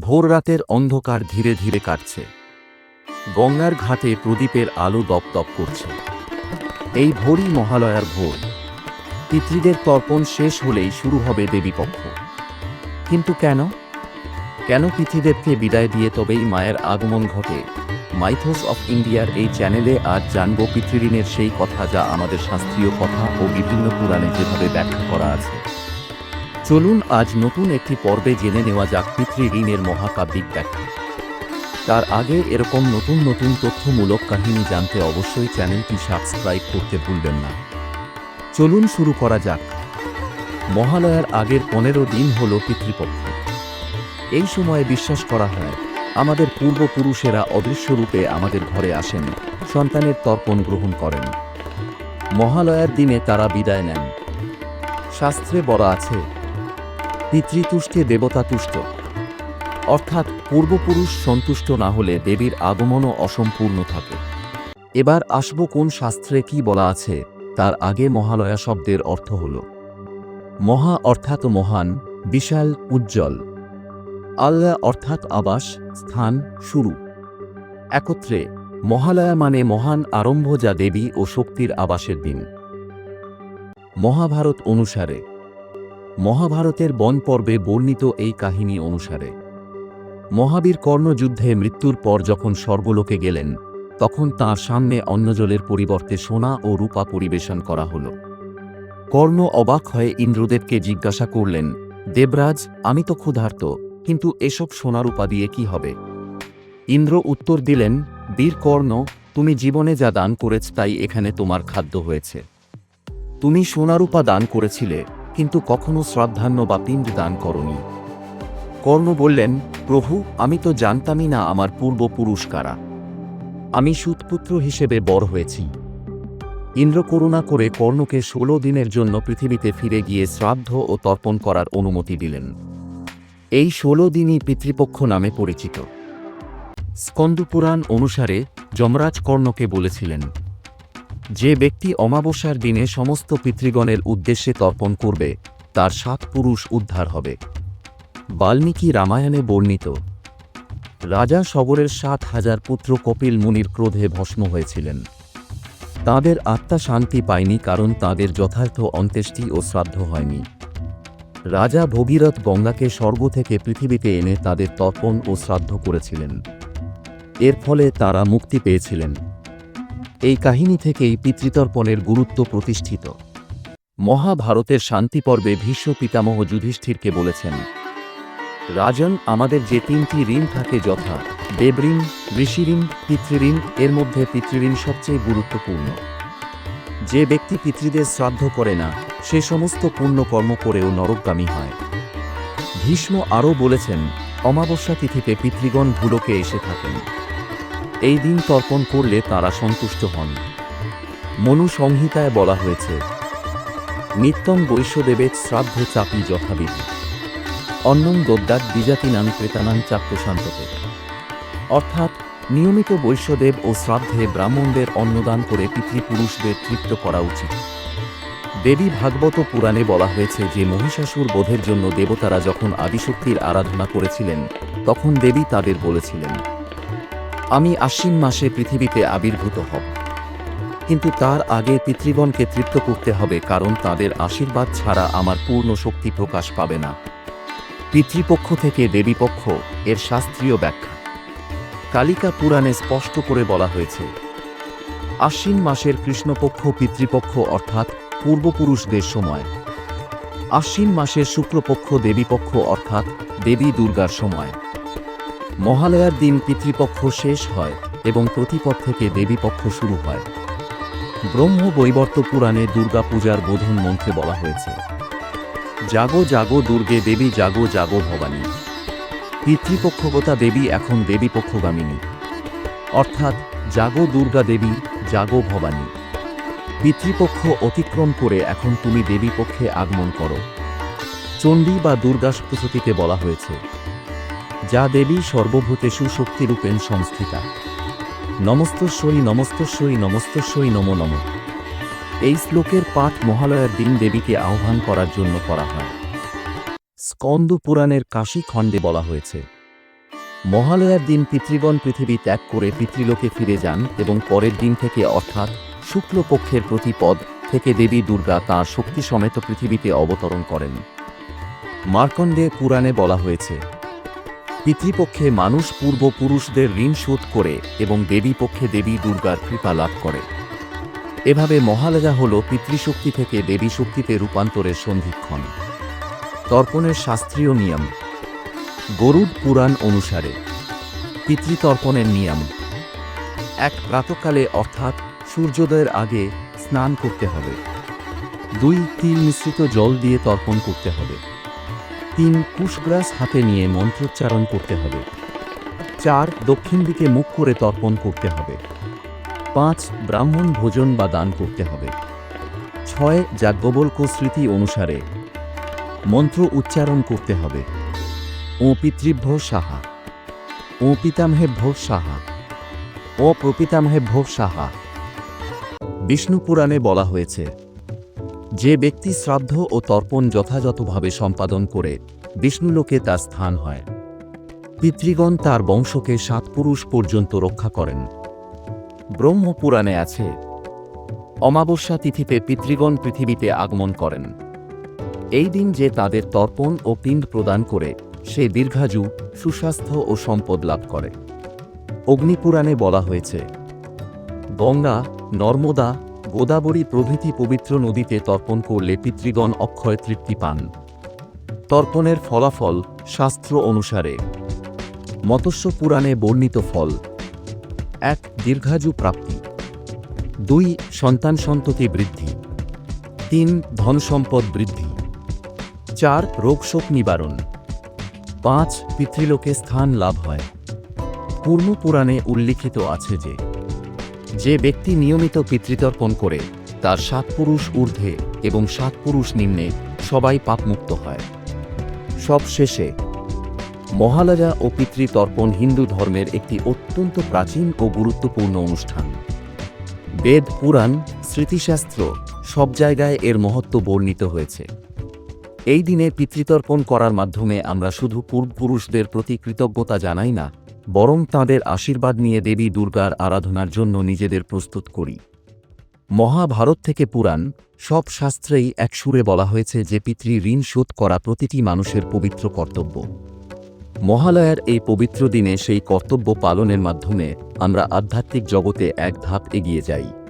ভোররাতের অন্ধকার ধীরে ধীরে কাটছে। গঙ্গার ঘাটে প্রদীপের আলো দপদপ করছে। এই ভোরই মহালয়ার ভোর। পিতৃদের তর্পণ শেষ হলেই শুরু হবে দেবীপক্ষ। কিন্তু কেন? কেন পিতৃদেবকে বিদায় দিয়ে তবেই মায়ের আগমন ঘটে? মাইথোস অফ ইন্ডিয়ার এই চ্যানেলে আজ জানব পিতৃঋণের সেই কথা যা আমাদের শাস্ত্রীয় কথা ও বিভিন্ন পুরাণে যেভাবে ব্যাখ্যা করা আছে। চলুন আজ নতুন একটি পর্বে জেনে নেওয়া যাক পিতৃঋণের মহাকাব্যিক ব্যাখ্যা। তার আগে এরকম নতুন নতুন তথ্যমূলক কাহিনী জানতে অবশ্যই চ্যানেলটি সাবস্ক্রাইব করতে ভুলবেন না। চলুন শুরু করা যাক। মহালয়ার আগের পনেরো দিন হল পিতৃপক্ষ। এই সময়ে বিশ্বাস করা হয়, আমাদের পূর্বপুরুষেরা অদৃশ্য রূপে আমাদের ঘরে আসেন, সন্তানের তর্পণ গ্রহণ করেন। মহালয়ার দিনে তারা বিদায় নেন। শাস্ত্রে বলা আছে পিতৃতুষ্টে দেবতা তুষ্ট অর্থাৎ পূর্বপুরুষ সন্তুষ্ট না হলে দেবীর আগমনও অসম্পূর্ণ থাকে। এবার আসব কোন শাস্ত্রে কি বলা আছে, তার আগে মহালয়া শব্দের অর্থ হল, মহা অর্থাৎ মহান, বিশাল, উজ্জ্বল। আল্লাহ অর্থাৎ আবাস, স্থান, শুরু। একত্রে, মহালয়া মানে মহান আরম্ভ যা দেবী ও শক্তির আবাসের দিন। মহাভারত অনুসারে মহাভারতের বন পর্বে বর্ণিত এই কাহিনী অনুসারে, মহাবীর কর্ণযুদ্ধে মৃত্যুর পর যখন স্বর্গলোকে গেলেন, তখন তাঁর সামনে অন্নজলের পরিবর্তে সোনা ও রূপা পরিবেশন করা হল। কর্ণ অবাক হয়ে ইন্দ্রদেবকে জিজ্ঞাসা করলেন, দেবরাজ, আমি তো ক্ষুধার্ত, কিন্তু এসব সোনারূপা দিয়ে কি হবে? ইন্দ্র উত্তর দিলেন, বীর কর্ণ, তুমি জীবনে যা দান করেছ তাই এখানে তোমার খাদ্য হয়েছে। তুমি সোনারূপা দান করেছিলে কিন্তু কখনো শ্রাদ্ধান্য বা পিণ্ড দান করনি। কর্ণ বললেন, প্রভু, আমি তো জানতামই না আমার পূর্বপুরুষ কারা। আমি সুতপুত্র হিসেবে বড় হয়েছি। ইন্দ্র করুণা করে কর্ণকে ষোলো দিনের জন্য পৃথিবীতে ফিরে গিয়ে শ্রাদ্ধ ও তর্পণ করার অনুমতি দিলেন। এই ষোলো দিনই পিতৃপক্ষ নামে পরিচিত। স্কন্দপুরাণ অনুসারে যমরাজ কর্ণকে বলেছিলেন যে ব্যক্তি অমাবস্যার দিনে সমস্ত পিতৃগণের উদ্দেশ্যে তর্পণ করবে, তার সাত পুরুষ উদ্ধার হবে। বাল্মীকি রামায়ণে বর্ণিত, রাজা সবরের সাত হাজার পুত্র কপিল মুনির ক্রোধে ভস্ম হয়েছিলেন। তাদের আত্মা শান্তি পায়নি কারণ তাদের যথার্থ অন্ত্যেষ্টি ও শ্রাদ্ধ হয়নি। রাজা ভগীরথ গঙ্গাকে স্বর্গ থেকে পৃথিবীতে এনে তাদের তর্পণ ও শ্রাদ্ধ করেছিলেন। এর ফলে তারা মুক্তি পেয়েছিলেন। এই কাহিনী থেকেই পিতৃতর্পণের গুরুত্ব প্রতিষ্ঠিত। মহাভারতের শান্তি পর্বে ভীষ্ম পিতামহ যুধিষ্ঠিরকে বলেছেন, রাজন, আমাদের যে তিনটি ঋণ থাকে যথা, দেবঋণ, ঋষিঋণ, পিতৃঋণ, এর মধ্যে পিতৃঋণ সবচেয়ে গুরুত্বপূর্ণ। যে ব্যক্তি পিতৃদের শ্রাদ্ধ করে না, সে সমস্ত পূর্ণ কর্ম করেও নরকগামী হয়। ভীষ্ম আরও বলেছেন, অমাবস্যা তিথিতে পিতৃগণ ভুলোকে এসে থাকেন। এই দিন তর্পণ করলে তারা সন্তুষ্ট হন। মনু সংহিতায় বলা হয়েছে, নিত্যং বৈশ্যদেবের শ্রাদ্ধ চাপি যথাবিধি। অন্নং দদ্যাত দ্বিজাতিনাং ক্রেতানাং চাপ্রশান্ততে অর্থাৎ, নিয়মিত বৈশ্যদেব ও শ্রাদ্ধে ব্রাহ্মণদের অন্নদান করে পিতৃপুরুষদের তৃপ্ত করা উচিত। দেবী ভাগবত পুরাণে বলা হয়েছে যে, মহিষাসুর বোধের জন্য দেবতারা যখন আদিশক্তির আরাধনা করেছিলেন, তখন দেবী তাদের বলেছিলেন আমি আশ্বিন মাসে পৃথিবীতে আবির্ভূত হব। কিন্তু তার আগে পিতৃগণকে তৃপ্ত করতে হবে, কারণ তাদের আশীর্বাদ ছাড়া আমার পূর্ণ শক্তি প্রকাশ পাবে না। পিতৃপক্ষ থেকে দেবীপক্ষ, এর শাস্ত্রীয় ব্যাখ্যা। কালিকা পুরাণে স্পষ্ট করে বলা হয়েছে, আশ্বিন মাসের কৃষ্ণপক্ষ পিতৃপক্ষ অর্থাৎ পূর্বপুরুষদের সময়। আশ্বিন মাসের শুক্লপক্ষ দেবীপক্ষ অর্থাৎ দেবী দুর্গার সময়। মহালয়ার দিন পিতৃপক্ষ শেষ হয় এবং প্রতিপদ থেকে দেবীপক্ষ শুরু হয়। ব্রহ্ম বৈবর্ত পুরাণে দুর্গা পূজার বোধন মন্ত্রে বলা হয়েছে, জাগো জাগো দুর্গে দেবী, জাগো জাগো ভবানী। পিতৃপক্ষগতা দেবী এখন দেবীপক্ষগামিনী। অর্থাৎ, জাগো দুর্গা দেবী, জাগো ভবানী। পিতৃপক্ষ অতিক্রম করে এখন তুমি দেবীপক্ষে আগমন করো। চণ্ডী বা দুর্গা সপ্তশতীতে বলা হয়েছে যা দেবী সর্বভূতেষু শক্তিরূপেণ সংস্থিতা। নমস্তস্বরী নমস্তস্বরী নমস্তস্বরী নম নম। এই শ্লোকের পাঠ মহালয়ার দিন দেবীকে আহ্বান করার জন্য করা হয়। স্কন্দ পুরাণের কাশী খণ্ডে বলা হয়েছে, মহালয়ার দিন পিতৃগণ পৃথিবী ত্যাগ করে পিতৃলোকে ফিরে যান এবং পরের দিন থেকে অর্থাৎ শুক্লপক্ষের প্রতিপদ থেকে দেবী দুর্গা তাঁর শক্তি সমেত পৃথিবীতে অবতরণ করেন। মার্কণ্ডে পুরাণে বলা হয়েছে পিতৃপক্ষে মানুষ পূর্বপুরুষদের ঋণ শোধ করে এবং দেবী পক্ষে দেবী দুর্গার কৃপা লাভ করে। এভাবে মহালয়া হল পিতৃশক্তি থেকে দেবী শক্তিতে রূপান্তরের সন্ধিক্ষণ। তর্পণের শাস্ত্রীয় নিয়ম। গরুড পুরাণ অনুসারে পিতৃতর্পণের নিয়ম। এক প্রাতকালে অর্থাৎ সূর্যোদয়ের আগে স্নান করতে হবে। দুই তিল মিশ্রিত জল দিয়ে তর্পণ করতে হবে। তিন কুশগ্রাস হাতে নিয়ে মন্ত্রোচ্চারণ করতে হবে। চার, দক্ষিণ দিকে মুখ করে তর্পণ করতে হবে। পাঁচ, ব্রাহ্মণ ভোজন বা দান করতে হবে। ছয় যাজ্ঞবল্ক স্মৃতি অনুসারে মন্ত্র উচ্চারণ করতে হবে। ও পিতৃভ্য সাহা। ও পিতামহে পিতামহেভ্য সাহা। ও প্রপিতামহেভ্য সাহা। বিষ্ণু পুরাণে বলা হয়েছে যে ব্যক্তি শ্রাদ্ধ ও তর্পণ যথাযথভাবে সম্পাদন করে, বিষ্ণুলোকে তার স্থান হয়। পিতৃগণ তার বংশকে সাত পুরুষ পর্যন্ত রক্ষা করেন। ব্রহ্মপুরাণে আছে, অমাবস্যা তিথিতে পিতৃগণ পৃথিবীতে আগমন করেন। এই দিন যে তাদের তর্পণ ও পিণ্ড প্রদান করে, সে দীর্ঘাযু, সুস্বাস্থ্য ও সম্পদ লাভ করে। অগ্নিপুরাণে বলা হয়েছে, গঙ্গা, নর্মদা গোদাবরী প্রভৃতি পবিত্র নদীতে তর্পণ করলে পিতৃগণ অক্ষয় তৃপ্তি পান। তর্পণের ফলাফল শাস্ত্র অনুসারে। মৎস্য পুরাণে বর্ণিত ফল। এক, দীর্ঘাযু প্রাপ্তি। দুই, সন্তান সন্ততি বৃদ্ধি। তিন, ধন সম্পদ বৃদ্ধি। চার রোগশোক নিবারণ। পাঁচ, পিতৃলোকে স্থান লাভ হয়। পূর্ণ পুরাণে উল্লিখিত আছে যে যে ব্যক্তি নিয়মিত পিতৃতর্পণ করে, তার সাত পুরুষ ঊর্ধ্বে এবং সাত পুরুষ নিম্নে সবাই পাপমুক্ত হয়। সব শেষে মহালয়া ও পিতৃতর্পণ হিন্দু ধর্মের একটি অত্যন্ত প্রাচীন ও গুরুত্বপূর্ণ অনুষ্ঠান। বেদ, পুরাণ, স্মৃতিশাস্ত্র সব জায়গায় এর মহত্ব বর্ণিত হয়েছে। এই দিনে পিতৃতর্পণ করার মাধ্যমে আমরা শুধু পূর্বপুরুষদের প্রতি কৃতজ্ঞতা জানাই না বরং তাঁদের আশীর্বাদ নিয়ে দেবী দুর্গার আরাধনার জন্য নিজেদের প্রস্তুত করি। মহাভারত থেকে পুরাণ সব শাস্ত্রেই এক সুরে বলা হয়েছে যে পিতৃ ঋণ শোধ করা প্রতিটি মানুষের পবিত্র কর্তব্য। মহালয়ার এই পবিত্র দিনে সেই কর্তব্য পালনের মাধ্যমে আমরা আধ্যাত্মিক জগতে এক ধাপ এগিয়ে যাই।